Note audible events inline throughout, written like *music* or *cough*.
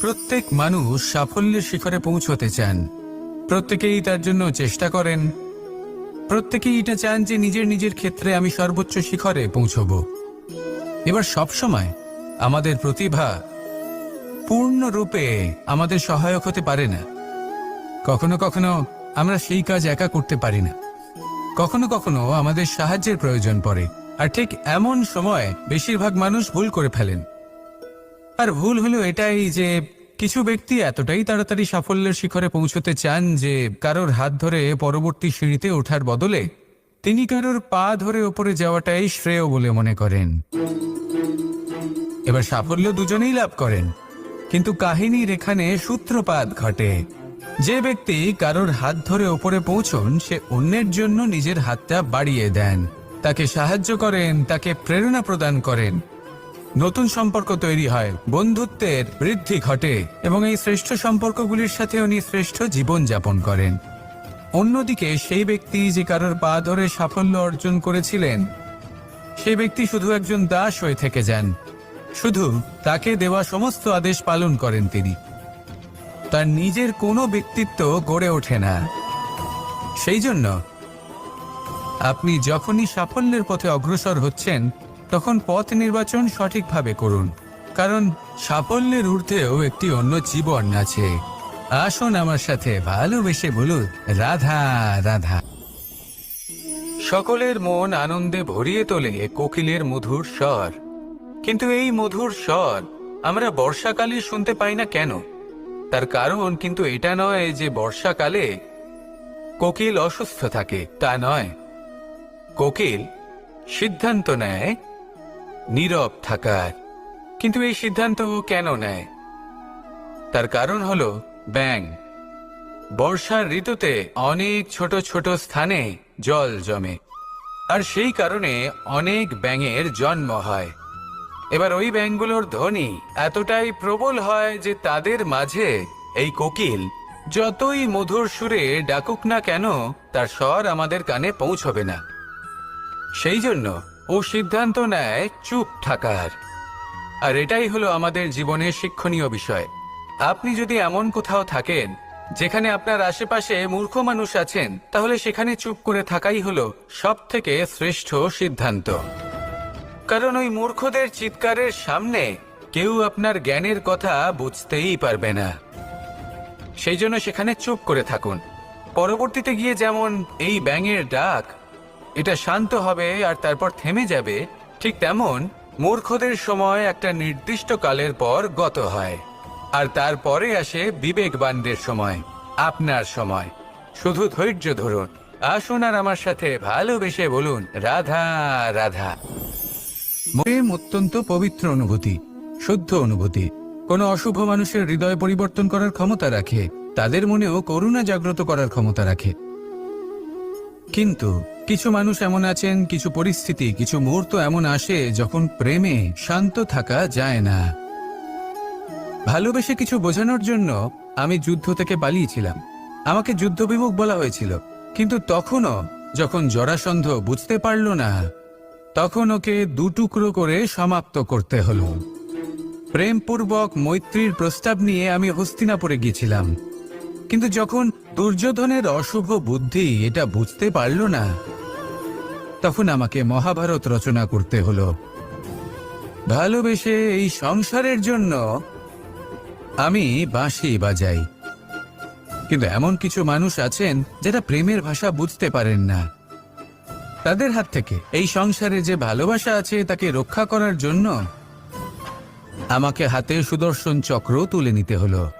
প্রত্যেক মানুষ সাফল্যের শিখরে পৌঁছতে চান। প্রত্যেকেই তার জন্য চেষ্টা করেন। প্রত্যেকেই এটা চান যে নিজের নিজের ক্ষেত্রে আমি সর্বোচ্চ শিখরে পৌঁছব। এবার সবসময় আমাদের প্রতিভা পূর্ণরূপে আমাদের সহায়ক হতে পারে না। কখনো কখনো আমরা সেই কাজ একা করতে পারি না। কখনো কখনো আমাদের সাহায্যের প্রয়োজন পড়ে। আর ঠিক এমন সময় বেশিরভাগ মানুষ ভুল করে ফেলেন। আর ভুল হলো এটাই যে কিছু ব্যক্তি এতটাই তাড়াতাড়ি সাফল্যের শিখরে পৌঁছতে চান যে কারোর হাত ধরে পরবর্তী সিঁড়িতে ওঠার বদলে তিনি কারোর পা ধরে ওপরে যাওয়াটাই শ্রেয় বলে মনে করেন। এবার সাফল্য দুজনেই লাভ করেন। কিন্তু কাহিনীর এখানে সূত্রপাত ঘটে। যে ব্যক্তি কারোর হাত ধরে ওপরে পৌঁছন, সে অন্যের জন্য নিজের হাতটা বাড়িয়ে দেন। তাকে সাহায্য করেন, তাকে প্রেরণা প্রদান করেন। নতুন সম্পর্ক তৈরি হয়, বন্ধুত্বের বৃদ্ধি ঘটে এবং এই শ্রেষ্ঠ সম্পর্কগুলির সাথে উনি শ্রেষ্ঠ জীবন যাপন করেন। অন্যদিকে সেই ব্যক্তি যে কারোর পা ধরে সাফল্য অর্জন করেছিলেন, সেই ব্যক্তি শুধু একজন দাস হয়ে থেকে যান, শুধু তাকে দেওয়া সমস্ত আদেশ পালন করেন তিনি। তার নিজের কোনো ব্যক্তিত্ব গড়ে ওঠে না। সেই জন্য আপনি যখনই সাফল্যের পথে অগ্রসর হচ্ছেন তখন পথ নির্বাচন সঠিকভাবে করুন। কারণ সাফল্যের ঊর্ধ্বেও একটি অন্য জীবন আছে। আসুন আমার সাথে ভালোবেসে বলুন, রাধা রাধা। সকলের মন আনন্দে ভরিয়ে তোলে কোকিলের মধুর স্বর। কিন্তু এই মধুর স্বর আমরা বর্ষাকালে শুনতে পাই না কেন? তার কারণ কিন্তু এটা নয় যে বর্ষাকালে কোকিল অসুস্থ থাকে, তা নয়। কোকিল সিদ্ধান্ত নেয় নীরব থাকার। কিন্তু এই সিদ্ধান্ত কেন নেয়? তার কারণ হল ব্যাং বর্ষার ঋতুতে অনেক ছোট ছোট স্থানে জল জমে। আর সেই কারণে অনেক ব্যাঙের জন্ম হয়। এবার ওই ব্যাঙগুলোর ধ্বনি এতটাই প্রবল হয় যে তাদের মাঝে এই কোকিল যতই মধুর সুরে ডাকুক না কেন, তার স্বর আমাদের কানে পৌঁছবে না। সেই জন্য ও সিদ্ধান্ত নেয় চুপ থাকার। আর এটাই হলো আমাদের জীবনের শিক্ষণীয় বিষয়। আপনি যদি এমন কোথাও থাকেন, যেখানে আপনার আশেপাশে মূর্খ মানুষ আছেন, তাহলে সেখানে চুপ করে থাকাই হলো সব থেকে শ্রেষ্ঠ সিদ্ধান্ত। কারণ ওই মূর্খদের চিৎকারের সামনে কেউ আপনার জ্ঞানের কথা বুঝতেই পারবে না। সেই জন্য সেখানে চুপ করে থাকুন। পরবর্তীতে গিয়ে যেমন এই ব্যাঙের ডাক এটা শান্ত হবে আর তারপর থেমে যাবে। ঠিক তেমন মূর্খদের সময় একটা নির্দিষ্ট কালের পর গত হয়। আর তারপরে আসে বিবেকবানদের সময়, আপনার সময়। শুধু ধৈর্য ধরুন। আসুন আর আমার সাথে ভালোবেসে বলুন, রাধা রাধা। প্রেম অত্যন্ত পবিত্র অনুভূতি, শুদ্ধ অনুভূতি। কোনো অশুভ মানুষের হৃদয় পরিবর্তন করার ক্ষমতা রাখে। তাদের মনেও করুণা জাগ্রত করার ক্ষমতা রাখে। কিন্তু কিছু মানুষ এমন আছেন, কিছু পরিস্থিতি, কিছু মুহূর্ত এমন আসে যখন প্রেমে শান্ত থাকা যায় না। ভালোবেসে কিছু বোঝানোর জন্য আমি যুদ্ধ থেকে পালিয়েছিলাম। আমাকে যুদ্ধবিমুখ বলা হয়েছিল। কিন্তু তখনও যখন জরাসন্ধ বুঝতে পারল না, তখন ওকে দুটুকরো করে সমাপ্ত করতে হলো। প্রেমপূর্বক মৈত্রীর প্রস্তাব নিয়ে আমি হস্তিনাপুরে গিয়েছিলাম। কিন্তু যখন দুর্যোধনের অশুভ বুদ্ধি এটা বুঝতে পারল না তখন আমাকে মহাভারত রচনা করতে হলো। ভালোবেসে এই সংসারের জন্য আমি বাঁশি বাজাই। কিন্তু এমন কিছু মানুষ আছেন যারা প্রেমের ভাষা বুঝতে পারেন না। তাদের হাত থেকে এই সংসারে যে ভালোবাসা আছে তাকে রক্ষা করার জন্য আমাকে হাতে সুদর্শন চক্র তুলে নিতে হলো।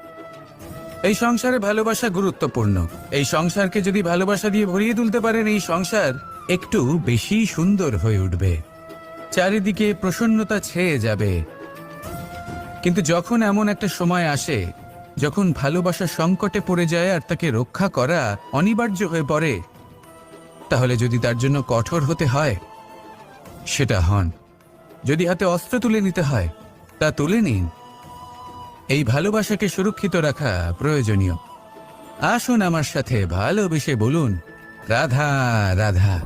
এই সংসারে ভালোবাসা গুরুত্বপূর্ণ। এই সংসারকে যদি ভালোবাসা দিয়ে ভরিয়ে তুলতে পারেন, এই সংসার একটু বেশি সুন্দর হয়ে উঠবে। চারিদিকে প্রসন্নতা ছেয়ে যাবে। কিন্তু যখন এমন একটা সময় আসে, যখন ভালোবাসা সংকটে পড়ে যায় আর তাকে রক্ষা করা অনিবার্য হয়ে পড়ে, তাহলে যদি তার জন্য কঠোর হতে হয়, সেটা হন। যদি হাতে অস্ত্র তুলে নিতে হয়, তা তুলে নিন। এই ভালোবাসাকে সুরক্ষিত রাখা প্রয়োজনীয়। আসুন আমার সাথে ভালোবেসে বলুন রাধা রাধা।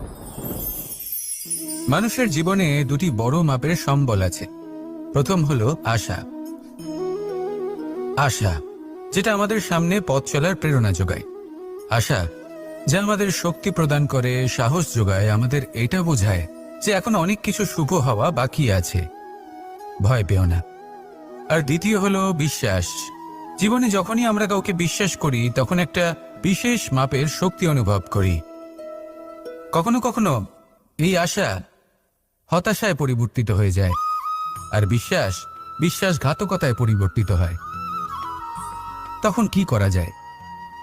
মানুষের জীবনে দুটি বড় মাপের সম্বল আছে। প্রথম হলো আশা। আশা, যেটা আমাদের সামনে পথ চলার প্রেরণা যোগায়। আশা, যা আমাদের শক্তি প্রদান করে, সাহস যোগায়, আমাদের এটা বোঝায় যে এখন অনেক কিছু শুভ হওয়া বাকি আছে। ভয় পেও না। আর দ্বিতীয় হলো বিশ্বাস। জীবনে যখনই আমরা কাউকে বিশ্বাস করি, তখন একটা বিশেষ মাপের শক্তি অনুভব করি। কখনো কখনো এই আশা হতাশায় পরিবর্তিত হয়ে যায় আর বিশ্বাস বিশ্বাসঘাতকতায় পরিবর্তিত হয়। তখন কি করা যায়?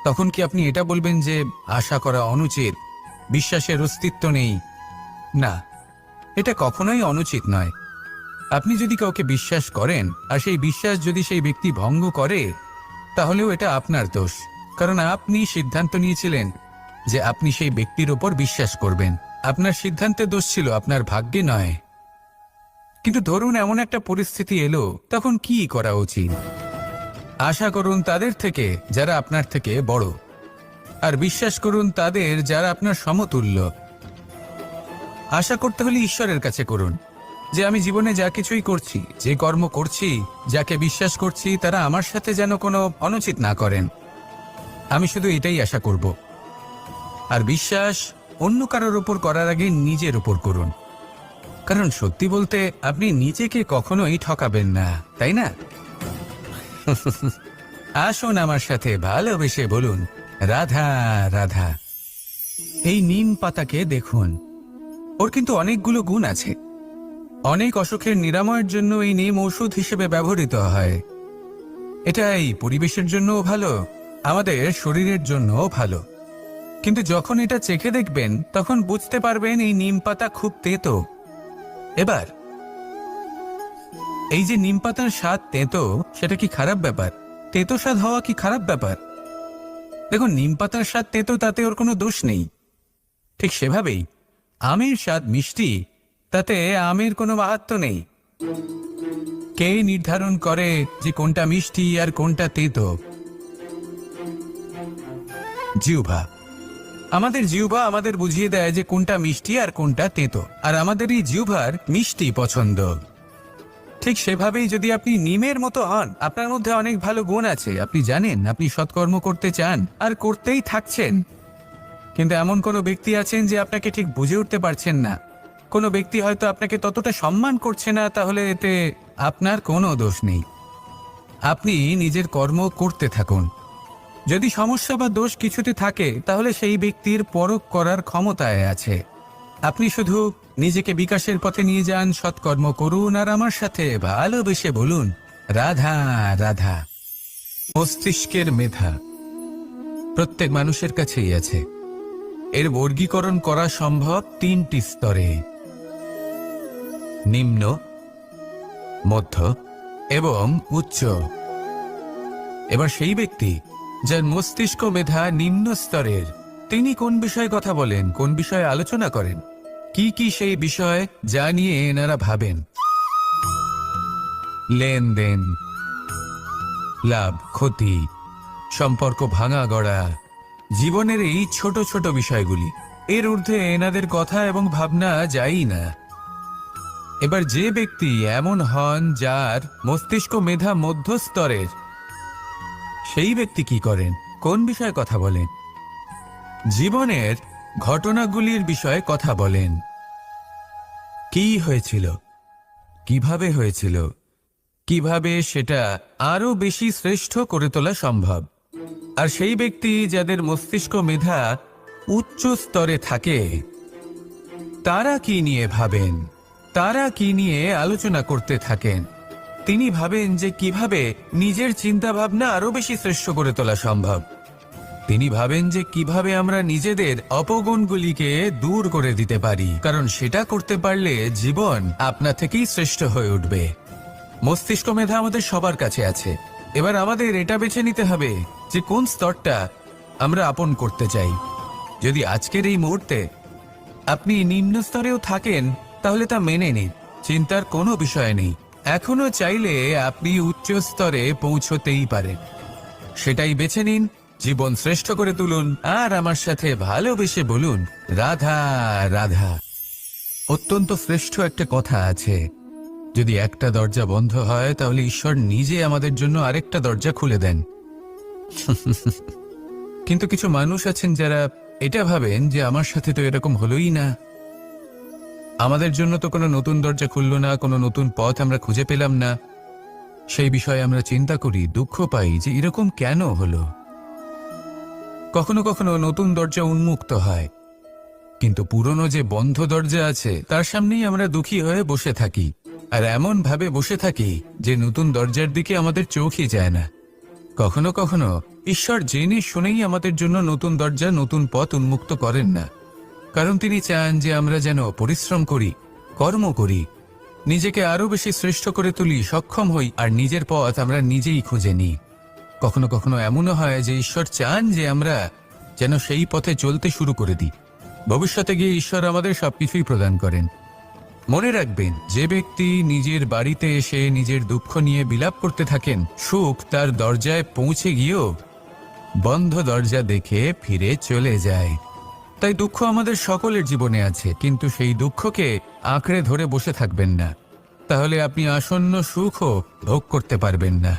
তখন কি আপনি এটা বলবেন যে আশা করা অনুচিত, বিশ্বাসের অস্তিত্ব নেই? না, এটা কখনোই অনুচিত নয়। আপনি যদি কাউকে বিশ্বাস করেন, আর সেই বিশ্বাস যদি সেই ব্যক্তি ভঙ্গ করে, তাহলেও এটা আপনার দোষ। কারণ আপনি সিদ্ধান্ত নিয়েছিলেন যে আপনি সেই ব্যক্তির ওপর বিশ্বাস করবেন। আপনার সিদ্ধান্তে দোষ ছিল, আপনার ভাগ্যে নয়। কিন্তু ধরুন এমন একটা পরিস্থিতি এলো, তখন কি করা উচিত? আশা করুন তাদের থেকে, যারা আপনার থেকে বড়। আর বিশ্বাস করুন তাদের, যারা আপনার সমতুল্য। আশা করতে হলে ঈশ্বরের কাছে করুন। যে আমি জীবনে যা কিছুই করছি, যে কর্ম করছি, যাকে বিশ্বাস করছি, তারা আমার সাথে যেন কোনো অনুচিত না করেন। আমি শুধু এটাই আশা করব। আর বিশ্বাস অন্য কারোর উপর করার আগে নিজের উপর করুন। কারণ সত্যি বলতে আপনি নিজেকে কখনোই ঠকাবেন না, তাই না? *laughs* আসুন আমার সাথে ভালোবেসে বলুন, রাধা রাধা, এই নিম পাতাকে দেখুন। ওর কিন্তু অনেকগুলো গুণ আছে। অনেক অসুখের নিরাময়ের জন্য এই নিম ওষুধ হিসেবে ব্যবহৃত হয়। এটা এই পরিবেশের জন্যও ভালো, আমাদের শরীরের জন্যও ভালো। কিন্তু যখন এটা চেখে দেখবেন, তখন বুঝতে পারবেন এই নিম পাতা খুব তেতো। এবার, এই যে নিম পাতার স্বাদ তেতো, সেটা কি খারাপ ব্যাপার? তেতো স্বাদ হওয়া কি খারাপ ব্যাপার? দেখুন, নিম পাতার স্বাদ তেতো, তাতে ওর কোনো দোষ নেই। ঠিক সেভাবেই, আমের স্বাদ মিষ্টি, তাতে আমের কোনো মাহাত্ম নেই। কে নির্ধারণ করে যে কোনটা মিষ্টি আর কোনটা তেতো? জিউভা আমাদের জিউভা আমাদের বুঝিয়ে দেয় যে কোনটা মিষ্টি আর কোনটা তেতো। আর আমাদের এই জিউভার মিষ্টি পছন্দ। ঠিক সেভাবেই যদি আপনি নিমের মতো হন, আপনার মধ্যে অনেক ভালো গুণ আছে। আপনি জানেন, আপনি সৎকর্ম করতে চান আর করতেই থাকছেন। কিন্তু এমন কোনো ব্যক্তি আছেন যে আপনাকে ঠিক বুঝে উঠতে পারছেন না। কোনো ব্যক্তি হয়তো আপনাকে ততটা সম্মান করছে না, তাহলে এতে আপনার কোনো দোষ নেই। আপনি নিজের কর্ম করতে থাকুন। যদি সমস্যা বা দোষ কিছুতে থাকে, তাহলে সেই ব্যক্তির পরখ করার ক্ষমতায় আছে। আপনি শুধু নিজেকে বিকাশের পথে নিয়ে যান, সৎকর্ম করুন, আর আমার সাথে ভালোবেসে বলুন, রাধা রাধা। মস্তিষ্কের মেধা প্রত্যেক মানুষের কাছেই আছে। এর বর্গীকরণ করা সম্ভব তিনটি স্তরে। নিম্ন, মধ্য এবং উচ্চ। এবার সেই ব্যক্তি যার মস্তিষ্ক মেধা নিম্ন স্তরের। তিনি কোন বিষয়ে কথা বলেন, কোন বিষয়ে আলোচনা করেন? কি কি সেই বিষয় যা নিয়ে এনারা ভাবেন? লেনদেন, লাভ, ক্ষতি, সম্পর্ক ভাঙা গড়া, জীবনের এই ছোট ছোট বিষয়গুলি। এর ঊর্ধ্বে এনাদের কথা এবং ভাবনা যাই না। এবার যে ব্যক্তি এমন হন যার মস্তিষ্ক মেধা মধ্যস্তরের সেই ব্যক্তি কি করেন? কোন বিষয়ে কথা বলেন? জীবনের ঘটনাগুলির বিষয়ে কথা বলেন। কি হয়েছিল? কীভাবে হয়েছিল? কীভাবে সেটা আরও বেশি শ্রেষ্ঠ করে তোলা সম্ভব? আর সেই ব্যক্তি যাদের মস্তিষ্ক মেধা উচ্চ স্তরে থাকে, তারা কি নিয়ে ভাবেন? তারা কি নিয়ে আলোচনা করতে থাকেন? তিনি ভাবেন যে কীভাবে নিজের চিন্তা ভাবনা আরও বেশি শ্রেষ্ঠ করে তোলা সম্ভব। তিনি ভাবেন যে কীভাবে আমরা নিজেদের অপগুণগুলিকে দূর করে দিতে পারি, কারণ সেটা করতে পারলে জীবন আপনা থেকেই শ্রেষ্ঠ হয়ে উঠবে। মস্তিষ্ক মেধা আমাদের সবার কাছে আছে। এবার আমাদের এটা বেছে নিতে হবে যে কোন স্তরটা আমরা আপন করতে চাই। যদি আজকের এই মুহূর্তে আপনি নিম্ন স্তরেও থাকেন, তাহলে তা মেনে নিন, চিন্তার কোনো বিষয় নেই। এখনও চাইলে আপনি উচ্চ স্তরে পৌঁছতেই পারেন। সেটাই বেছে নিন, জীবন শ্রেষ্ঠ করে তুলুন, আর আমার সাথে ভালোবেসে বলুন, রাধা রাধা। অত্যন্ত শ্রেষ্ঠ একটা কথা আছে, যদি একটা দরজা বন্ধ হয়, তাহলে ঈশ্বর নিজে আমাদের জন্য আরেকটা দরজা খুলে দেন। *laughs* কিন্তু কিছু মানুষ আছেন যারা এটা ভাবেন যে আমার সাথে তো এরকম হলোই না। আমাদের জন্য তো কোনো নতুন দরজা খুললো না, কোনো নতুন পথ আমরা খুঁজে পেলাম না। সেই বিষয়ে আমরা চিন্তা করি, দুঃখ পাই যে এরকম কেন হলো। কখনো কখনো নতুন দরজা উন্মুক্ত হয়, কিন্তু পুরনো যে বন্ধ দরজা আছে, তার সামনেই আমরা দুঃখী হয়ে বসে থাকি, আর এমন ভাবে বসে থাকি যে নতুন দরজার দিকে আমাদের চোখই যায় না। কখনো কখনো ঈশ্বর জেনে শুনেই আমাদের জন্য নতুন দরজা, নতুন পথ উন্মুক্ত করেন না। কারণ তিনি চান যে আমরা যেন পরিশ্রম করি, কর্ম করি, নিজেকে আরও বেশি শ্রেষ্ঠ করে তুলি, সক্ষম হই, আর নিজের পথ আমরা নিজেই খুঁজে নিই। কখনো কখনো এমনও হয় যে ঈশ্বর চান যে আমরা যেন সেই পথে চলতে শুরু করে দিই। ভবিষ্যতে গিয়ে ঈশ্বর আমাদের সবকিছুই প্রদান করেন। মনে রাখবেন, যে ব্যক্তি নিজের বাড়িতে এসে নিজের দুঃখ নিয়ে বিলাপ করতে থাকেন, সুখ তার দরজায় পৌঁছে গিয়েও বন্ধ দরজা দেখে ফিরে চলে যায়। তাই দুঃখ আমাদের সকলের জীবনে আছে, কিন্তু সেই দুঃখকে আঁকড়ে ধরে বসে থাকবেন না। তাহলে আপনি আসন্ন সুখও ভোগ করতে পারবেন না।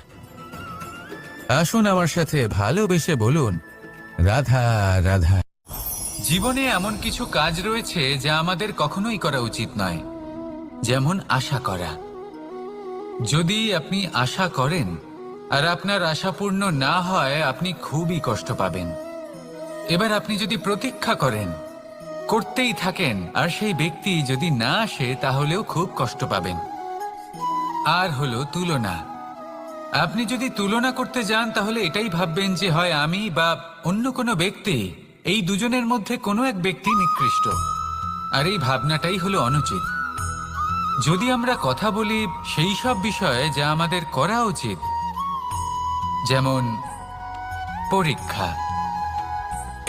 আসুন আমার সাথে ভালোবেসে বলুন, রাধা রাধা। জীবনে এমন কিছু কাজ রয়েছে যা আমাদের কখনোই করা উচিত নয়, যেমন আশা করা। যদি আপনি আশা করেন আর আপনার আশা পূর্ণ না হয়, আপনি খুবই কষ্ট পাবেন। এবার আপনি যদি প্রতীক্ষা করেন, করতেই থাকেন, আর সেই ব্যক্তি যদি না আসে, তাহলেও খুব কষ্ট পাবেন। আর হলো তুলনা। আপনি যদি তুলনা করতে যান, তাহলে এটাই ভাববেন যে, হয় আমি বা অন্য কোনো ব্যক্তি, এই দুজনের মধ্যে কোনো এক ব্যক্তি নিকৃষ্ট। আর এই ভাবনাটাই হলো অনুচিত। যদি আমরা কথা বলি সেই সব বিষয়ে যা আমাদের করা উচিত, যেমন পরীক্ষা।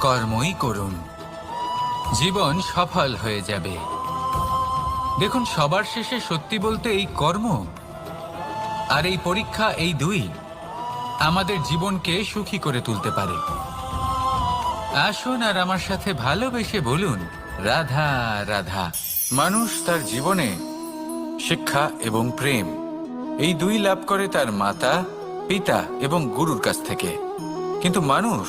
কর্মই করুন। জীবন সফল হয়ে যাবে। দেখুন, সবার শেষে সত্যি বলতে এই কর্ম আর এই পরীক্ষা এই দুই আমাদের জীবনকে সুখী করে তুলতে পারে। আসুন আর আমার সাথে ভালোবেসে বলুন, রাধা রাধা। মানুষ তার জীবনে শিক্ষা এবং প্রেম এই দুই লাভ করে তার মাতা, পিতা এবং গুরুর কাছ থেকে। কিন্তু মানুষ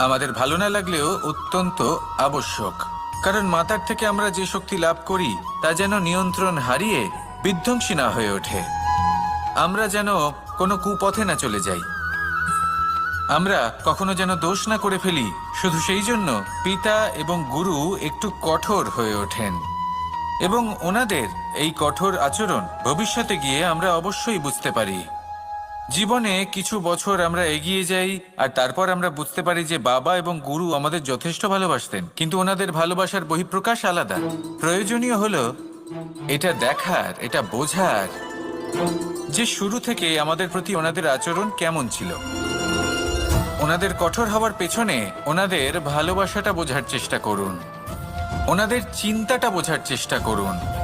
আমাদের ভালো না লাগলেও অত্যন্ত আবশ্যক। কারণ মাতার থেকে আমরা যে শক্তি লাভ করি, তা যেন নিয়ন্ত্রণ হারিয়ে বিধ্বংসী না হয়ে ওঠে। আমরা যেন কোনো কুপথে না চলে যাই। আমরা কখনো যেন দোষ না করে ফেলি, শুধু সেই জন্য পিতা এবং গুরু একটু কঠোর হয়ে ওঠেন। এবং ওনাদের এই কঠোর আচরণ ভবিষ্যতে গিয়ে আমরা অবশ্যই বুঝতে পারি। জীবনে কিছু বছর আমরা এগিয়ে যাই আর তারপর আমরা বুঝতে পারি যে বাবা এবং গুরু আমাদের যথেষ্ট ভালোবাসতেন। কিন্তু ওনাদের ভালোবাসার বহিঃপ্রকাশ আলাদা। প্রয়োজনীয় হলো এটা দেখার, এটা বোঝার যে শুরু থেকে আমাদের প্রতি ওনাদের আচরণ কেমন ছিল। ওনাদের কঠোর হওয়ার পেছনে ওনাদের ভালোবাসাটা বোঝার চেষ্টা করুন। ওনাদের চিন্তাটা বোঝার চেষ্টা করুন।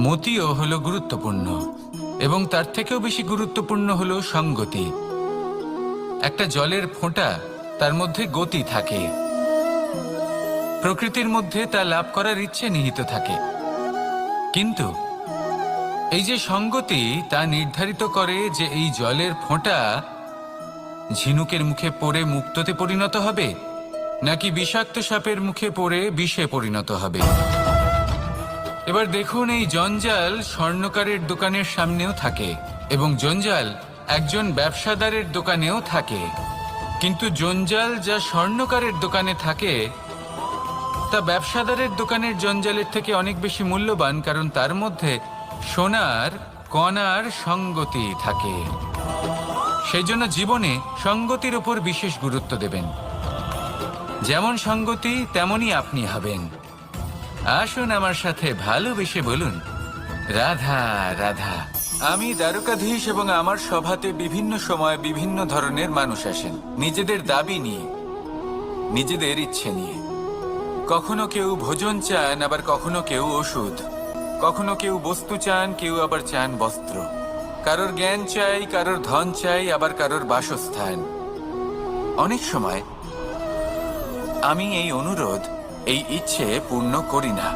মতিও হলো গুরুত্বপূর্ণ এবং তার থেকেও বেশি গুরুত্বপূর্ণ হলো সঙ্গতি। একটা জলের ফোঁটা তার মধ্যে গতি থাকে। প্রকৃতির মধ্যে তা লাভ করার ইচ্ছে নিহিত থাকে। কিন্তু এই যে সঙ্গতি তা নির্ধারিত করে যে এই জলের ফোঁটা ঝিনুকের মুখে পড়ে মুক্ততে পরিণত হবে, নাকি বিষাক্ত সাপের মুখে পড়ে বিষে পরিণত হবে। এবার দেখুন এই জঞ্জাল স্বর্ণকারের দোকানের সামনেও থাকে এবং জঞ্জাল একজন ব্যবসাদারের দোকানেও থাকে। কিন্তু জঞ্জাল যা স্বর্ণকারের দোকানে থাকে, তা ব্যবসাদারের দোকানের জঞ্জালের থেকে অনেক বেশি মূল্যবান কারণ তার মধ্যে সোনার, কণার সঙ্গতি থাকে। সেই জন্য জীবনে সঙ্গতির উপর বিশেষ গুরুত্ব দেবেন। যেমন সঙ্গতি, তেমনই আপনি হবেন। আসুন আমার সাথে ভালোবেসে বলুন। রাধা রাধা, আমি দ্বারকাধীশ এবং আমার সভাতে বিভিন্ন সময় বিভিন্ন ধরনের মানুষ আসেন। নিজেদের দাবি নিয়ে, নিজেদের ইচ্ছে নিয়ে। কখনো কেউ ভোজন চান, আবার কখনো কেউ ওষুধ। কখনো কেউ বস্তু চান, কেউ আবার চান বস্ত্র। কারোর জ্ঞান চাই, কারোর ধন চাই, আবার কারোর বাসস্থান। অনেক সময় আমি এই অনুরোধ এই ইচ্ছে পূর্ণ করি না।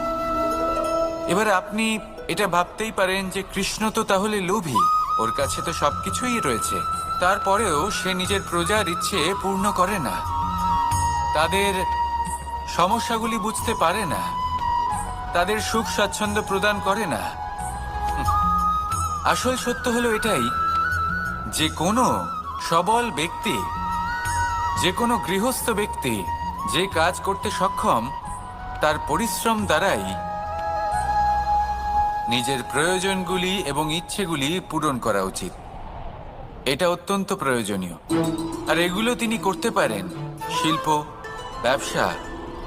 এবার আপনি এটা ভাবতেই পারেন যে কৃষ্ণ তো তাহলে লোভী, ওর কাছে তো সবকিছুই রয়েছে। তারপরেও সে নিজের প্রজার ইচ্ছে পূর্ণ করে না। তাদের সমস্যাগুলি বুঝতে পারে না। তাদের সুখ স্বাচ্ছন্দ্য প্রদান করে না। আসল সত্য হলো এটাই, যে কোনো সবল ব্যক্তি, যে কোনো গৃহস্থ ব্যক্তি যে কাজ করতে সক্ষম তার পরিশ্রম দ্বারাই নিজের প্রয়োজনগুলি এবং ইচ্ছেগুলি পূরণ করা উচিত। এটা অত্যন্ত প্রয়োজনীয়। আর এগুলো তিনি করতে পারেন শিল্প, ব্যবসা,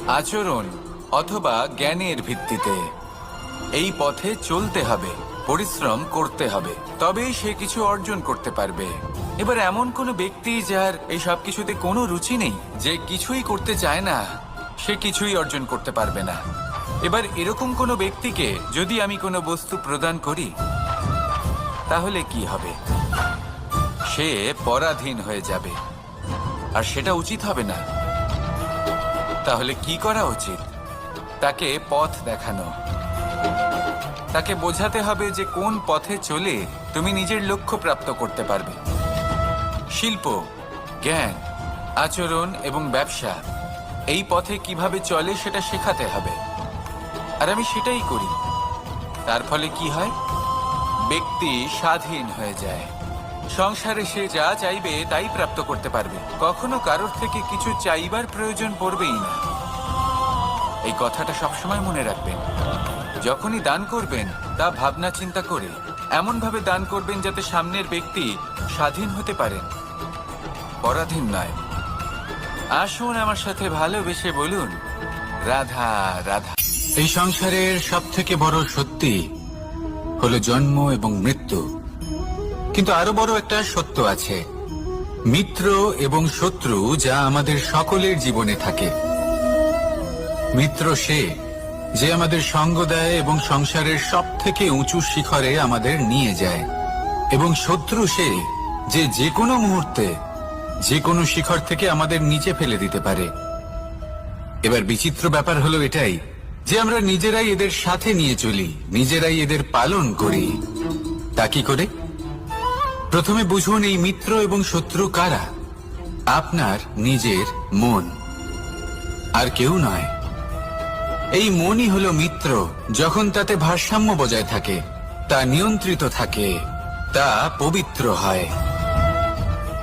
আচরণ অথবা জ্ঞানের ভিত্তিতে। এই পথে চলতে হবে, পরিশ্রম করতে হবে। তবেই সে কিছু অর্জন করতে পারবে। এবার এমন কোনো ব্যক্তি যার এই সব কিছুতে কোনো রুচি নেই, যে কিছুই করতে চায় না সে কিছুই অর্জন করতে পারবে না। এবার এরকম কোনো ব্যক্তিকে যদি আমি কোনো বস্তু প্রদান করি, তাহলে কি হবে? সে পরাধীন হয়ে যাবে। আর সেটা উচিত হবে না। তাহলে কি করা উচিত? তাকে পথ দেখানো। তাকে বোঝাতে হবে যে কোন পথে চলে তুমি নিজের লক্ষ্য প্রাপ্ত করতে পারবে। শিল্প, জ্ঞান, আচরণ এবং ব্যবসা এই পথে কীভাবে চলে সেটা শেখাতে হবে। আর আমি সেটাই করি। তার ফলে কি হয়? ব্যক্তি স্বাধীন হয়ে যায়। সংসারে সে যা চাইবে তাই প্রাপ্ত করতে পারবে। কখনো কারোর থেকে কিছু চাইবার প্রয়োজন পড়বেই না। এই কথাটা সবসময় মনে রাখবেন। যখনই দান করবেন, তা ভাবনা চিন্তা করে, এমনভাবে দান করবেন যাতে সামনের ব্যক্তি স্বাধীন হতে পারেন। পরাধীন নয়। আসুন আমার সাথে ভালোবেসে বলুন, রাধা রাধা। এই সংসারের সব থেকে বড় সত্যি হলো জন্ম এবং মৃত্যু। কিন্তু আরও বড় একটা সত্য আছে। মিত্র এবং শত্রু যা আমাদের সকলের জীবনে থাকে। মিত্র সে যে আমাদের সঙ্গ দেয় এবং সংসারের সব থেকে উঁচু শিখরে আমাদের নিয়ে যায়। এবং শত্রু সে যে যে কোনো মুহূর্তে যে কোনো শিখর থেকে আমাদের নিচে ফেলে দিতে পারে। এবার বিচিত্র ব্যাপার হলো এটাই যে আমরা নিজেরাই এদের সাথে নিয়ে চলি, নিজেরাই এদের পালন করি। তা কি করে? প্রথমে বুঝুন এই মিত্র এবং শত্রু কারা। আপনার, নিজের, মন। আর কেউ নয়। এই মনই হলো মিত্র, যখন তাতে ভারসাম্য বজায় থাকে, তা নিয়ন্ত্রিত থাকে, তা পবিত্র হয়।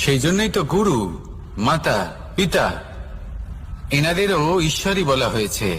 সেই জন্যই তো গুরু মাতা পিতা এনাদেরও ঈশ্বরই বলা হয়েছে।